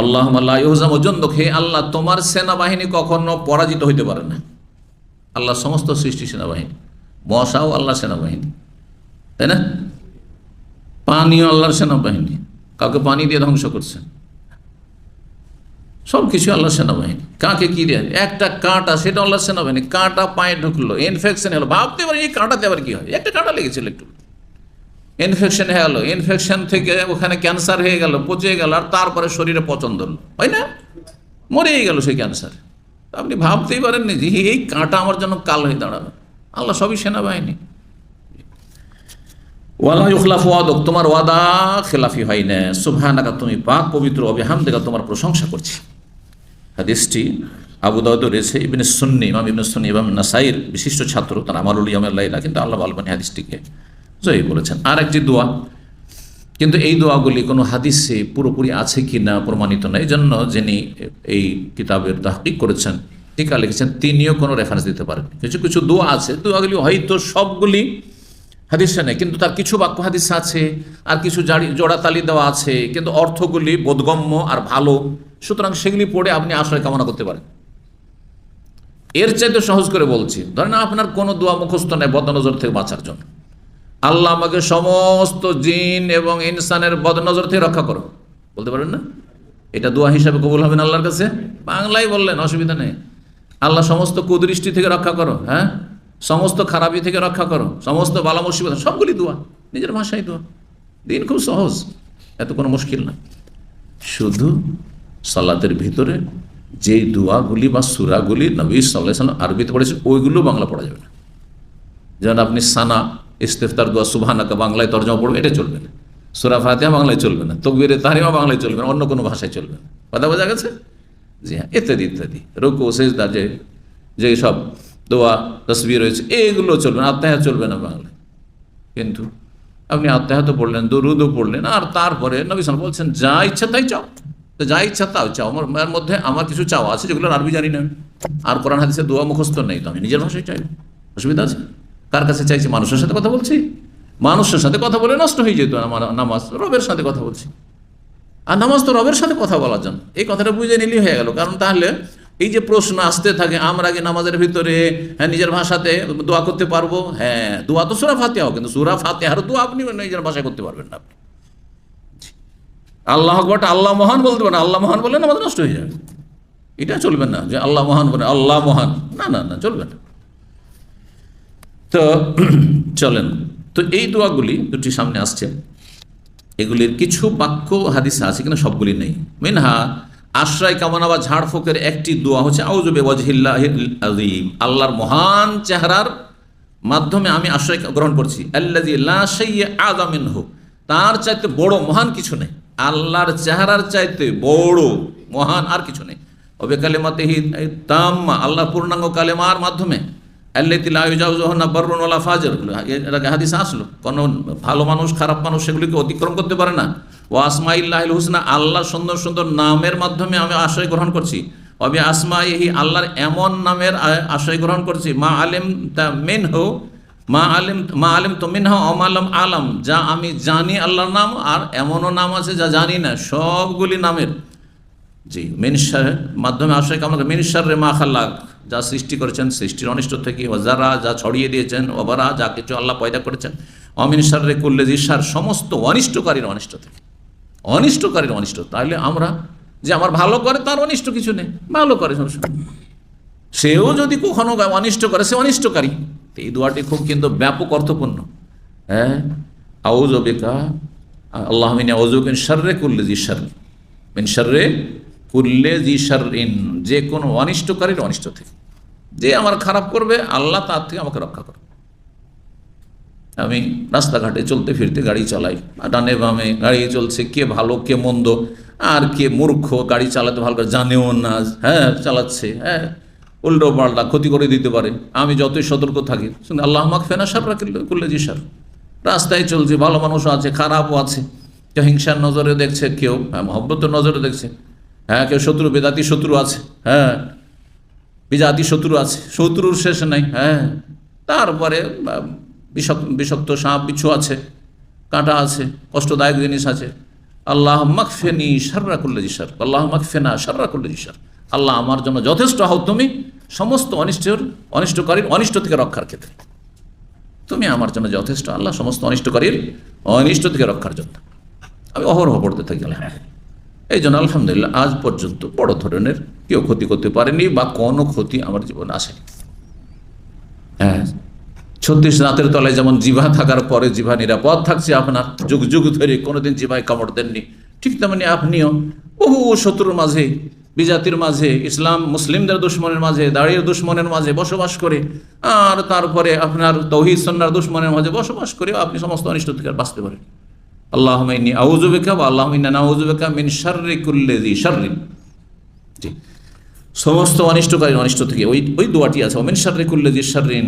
আল্লাহ আল্লাহ ওজন হে আল্লাহ, তোমার সেনাবাহিনী কখনো পরাজিত হইতে পারে না। আল্লাহ সমস্ত সৃষ্টি সেনাবাহিনী, মশাও আল্লাহ সেনাবাহিনী, তাই না? পানিও আল্লাহর সেনাবাহিনী, কাউকে পানি দিয়ে ধ্বংস করছেন সব কিছু আল্লাহ সেনাবাহিনী। কাকে কি দেয় একটা কাঁটা, সেটা আল্লাহ সেনাবাহিনী। কাঁটা পায়ে ঢুকলো ইনফেকশন হলো। ভাবতে পারি এই কাঁটাতে আবার কি হয়? একটা কাঁটা লেগেছিল একটু। ইনফেকশন হয়ে গেল ইনফেকশন থেকে ওখানে ক্যান্সার হয়ে গেল, পচে গেল, আর তারপরে শরীরে পচন ধরলো হয় না? মরেই গেল সেই ক্যান্সার আপনি ভাবতেই পারেননি যে এই কাঁটা আমার জন্য কাল হয়ে দাঁড়াবে। আল্লাহ সবই সেনাবাহিনী। বিশিষ্ট ছাত্র, তার আমারুল ইয়ামাল্লাইলা কিন্তু আল্লাহ আলবানী হাদিসটিকে জয়ী বলেছেন আর একটি দোয়া। কিন্তু এই দোয়াগুলি কোনো হাদিসে পুরোপুরি আছে কি না প্রমাণিত নয় এই জন্য যিনি এই কিতাবের তাহকিক করেছেন, টিকা লিখেছেন, তিনিও কোনো রেফারেন্স দিতে পারেন কিছু কিছু দোয়া আছে। দোয়াগুলি হয়তো সবগুলি হাদিসে নেই, কিন্তু তার কিছু বাক্য হাদিস আছে, আর কিছু জাড়ি জোড়াতালি দেওয়া আছে, কিন্তু অর্থগুলি বোধগম্য আর ভালো। সুতরাং সেগুলি পড়ে আপনি আশ্রয় কামনা করতে পারেন। এর চাইতে সহজ করে বলছি, ধরেন আপনার কোনো দোয়া মুখস্থ নেই বদনজর থেকে বাঁচার জন্য। আল্লাহ আমাকে সমস্ত জিন এবং ইনসানের বদনজর থেকে রক্ষা করো। বলতে পারেন না? এটা দোয়া হিসাবে কবুল হবেন আল্লাহর কাছে? বাংলায় বললেন, অসুবিধা নেই। আল্লাহ সমস্ত কুদৃষ্টি থেকে রক্ষা করো হ্যাঁ? সমস্ত খারাপি থেকে রক্ষা করো, সমস্ত বালা মুসিবত, সবগুলি দোয়া, নিজের ভাষায় দোয়া। দিন খুব সহজ, এত কোনো মুশকিল না। শুধু সালাতের ভিতরে যেই দোয়াগুলি বা সুরাগুলি নবী সাল্লাহ আরবিতে পড়েছে ওইগুলো বাংলা পড়া যাবে না। যেমন আপনি সানা ইস্তেফতার দোয়া সুবহানাকা বাংলায় তর্জমা পড়বে, এটা চলবে না। সুরা ফাতিহা বাংলায় চলবে না, তকবিরে তাহারিমা বাংলায় চলবে না, অন্য কোনো ভাষায় চলবে না। কথা বোঝা গেছে? জি হ্যাঁ ইত্যাদি ইত্যাদি। রুকু, সেজদা, যে যে সব দোয়া তসবি রয়েছে এইগুলো চলবে না, আত্মাহা চলবে না বাংলায়। কিন্তু আপনি আত্মাহাত পড়লেন, দরুদও পড়লেন, আর তারপরে নবী সাল বলছেন, যা ইচ্ছা তাই চাও। তো যা ইচ্ছা তাও চাও। আমার মধ্যে আমার কিছু চাওয়া আছে, যেগুলো আরবি জানি না। আর কোরআন হাদিসে দোয়া মুখস্থ নেই তো আমি, নিজের ভাষায় চাই অসুবিধা আছে? কার কাছে চাইছি? মানুষের সাথে কথা বলছি। মানুষের সাথে কথা বলে নষ্ট হয়ে যেত নামাজ। রবের সাথে কথা বলছি। আর নামাজ তো রবের সাথে কথা বলার জন্য। এই কথাটা বুঝে নিলেই হয়ে গেল। কারণ তাহলে এই যে প্রশ্ন আসতে থাকে, আমরা কি নামাজের ভিতরে হ্যাঁ নিজের ভাষাতে দোয়া করতে পারব? হ্যাঁ দোয়া তো সুরা ফাতে হোক, কিন্তু সুরা ফাতেহার দোয়া আপনি নিজের ভাষায় করতে পারবেন না আপনি। আল্লাহ আকবরটা আল্লাহ মহান বলতে পারেন। আল্লাহ মহান বললে নামাজ নষ্ট হয়ে যাবে। এটা চলবে না যে আল্লাহ মহান বলে, আল্লাহ মহান। না না না, চলবে না। তো চলেন। তো এই দোয়াগুলি দুটি সামনে আসছে। এগুলির কিছু বাক্য হাদিসে আছে কিনা সবগুলি নেই। মিনহা, আশ্রয়, কামনা বা ঝাড়ফুঁকের একটি দোয়া হচ্ছে আউজবে ওয়াজহিল্লাহ আজিম আল্লাহর মহান চেহারার মাধ্যমে আমি আশ্রয় গ্রহণ করছি। হোক তার চাইতে বড় মহান কিছু নেই। আল্লাহর চেহারার চাইতে বড়, মহান আর কিছু নেই। অবে কালেমাতে তাম্মা আল্লাহ পূর্ণাঙ্গ কালেমার মাধ্যমে আসলো। কোনো ভালো মানুষ, খারাপ মানুষ সেগুলিকে অতিক্রম করতে পারে না। ও আল্লাহ সুন্দর সুন্দর নামের মাধ্যমে আমি আশ্রয় গ্রহণ করছি। অবি আসমা ইহি আল্লাহর এমন নামের আশ্রয় গ্রহণ করছি। মা আলিম তা মেন হো মা আলিম মা আলিম তো মিন হো অমালম আলম। যা আমি জানি আল্লাহর নাম, আর এমনও নাম আছে যা জানি না। সবগুলি নামের। জি মিনসার মাধ্যমে আশ্রয় কামনা রে মা খাল্লাক। যা সৃষ্টি করেছেন, সৃষ্টির অনিষ্ট থেকে ওজারা যা ছড়িয়ে দিয়েছেন, ওবারা যা কিছু আল্লাহ পয়দা করেছেন অমিনসার রে করলে জিসার সমস্ত অনিষ্টকারীর অনিষ্ট থেকে। অনিষ্টকারীর অনিষ্ট। তাহলে আমরা যে আমার ভালো করে, তার অনিষ্ট কিছু নেই। ভালো করে নেই। সেও যদি কখনো অনিষ্ট করে, সে অনিষ্টকারী। এই দোয়াটি খুব কিন্তু ব্যাপক অর্থপূর্ণ। হ্যাঁ? আউজ বেকা আল্লাহ মিনে অজুকিন সার্রে করলে জি সার মিন সার্রে কুল্লে জি ইন যে কোনো অনিষ্টকারীর অনিষ্ট থেকে। যে আমার খারাপ করবে, আল্লাহ তার থেকে আমাকে রক্ষা করবে। আমি রাস্তাঘাটে চলতে ফিরতে গাড়ি চালাই ডানে বামে গাড়ি চলছে, কে ভালো, কে মন্দ, আর কে মূর্খ, গাড়ি চালাতে ভালো করে জানেও না হ্যাঁ চালাচ্ছে হ্যাঁ উল্টো পাল্টা ক্ষতি করে দিতে পারে। আমি যতই সতর্ক থাকি, শুনে আল্লাহ আমাকে ফেনা সার করলে জি সার রাস্তায় চলছে, ভালো মানুষও আছে, খারাপও আছে হিংসার নজরে দেখছে, কেউ হ্যাঁ মহব্বতের নজরে দেখছে। হ্যাঁ কেউ শত্রু, বেদাতি শত্রু আছে হ্যাঁ বিজাতি শত্রু আছে, শত্রুর শেষ নাই হ্যাঁ তারপরে বিষাক্ত বিষাক্ত সাপ, বিচ্ছু আছে, কাঁটা আছে, কষ্টদায়ক জিনিস আছে। আল্লাহ মাকফেনি সাররা করলে জিসার আল্লাহ মাকফেনা সাররা করলে জিসার আল্লাহ আমার জন্য যথেষ্ট হও তুমি, সমস্ত অনিষ্টের, অনিষ্টকারীর অনিষ্ট থেকে রক্ষার ক্ষেত্রে। তুমি আমার জন্য যথেষ্ট, আল্লাহ সমস্ত অনিষ্টকারীর অনিষ্ট থেকে রক্ষার জন্য। আমি অহরহ পড়তে থাকি, আলহামদুলিল্লাহ। এই জন্য আলহামদুলিল্লাহ আজ পর্যন্ত বড় ধরনের কেউ ক্ষতি করতে পারেনি বা কোনো ক্ষতি আমার জীবনে আসেনি। হ্যাঁ ছত্রিশ রাতের তলায় যেমন জিভা থাকার পরে জিভা নিরাপদ থাকছে, আপনার যুগ যুগ ধরে কোনোদিন জিভায় কামড় দেননি। ঠিক তেমনি আপনিও বহু শত্রুর মাঝে, বিজাতির মাঝে, ইসলাম, মুসলিমদের দুশ্মনের মাঝে দাঁড়িয়ে দুশ্মনের মাঝে বসবাস করে, আর তারপরে আপনার তৌহিদ সন্ন্যার দুশ্মনের মাঝে বসবাস করে আপনি সমস্ত অনিষ্ট থেকে বাঁচতে পারেন। আল্লাহ ইন্নি আউজুবেকা বা আল্লাহ ইন্না নাউজুবেকা মিন শাররি কুল্লে দি শাররিন। জি। সমস্ত অনিষ্টকারী অনিষ্ট থেকে ওই ওই দোয়াটি আছে অমিন শাররি কুল্লে দি শাররিন।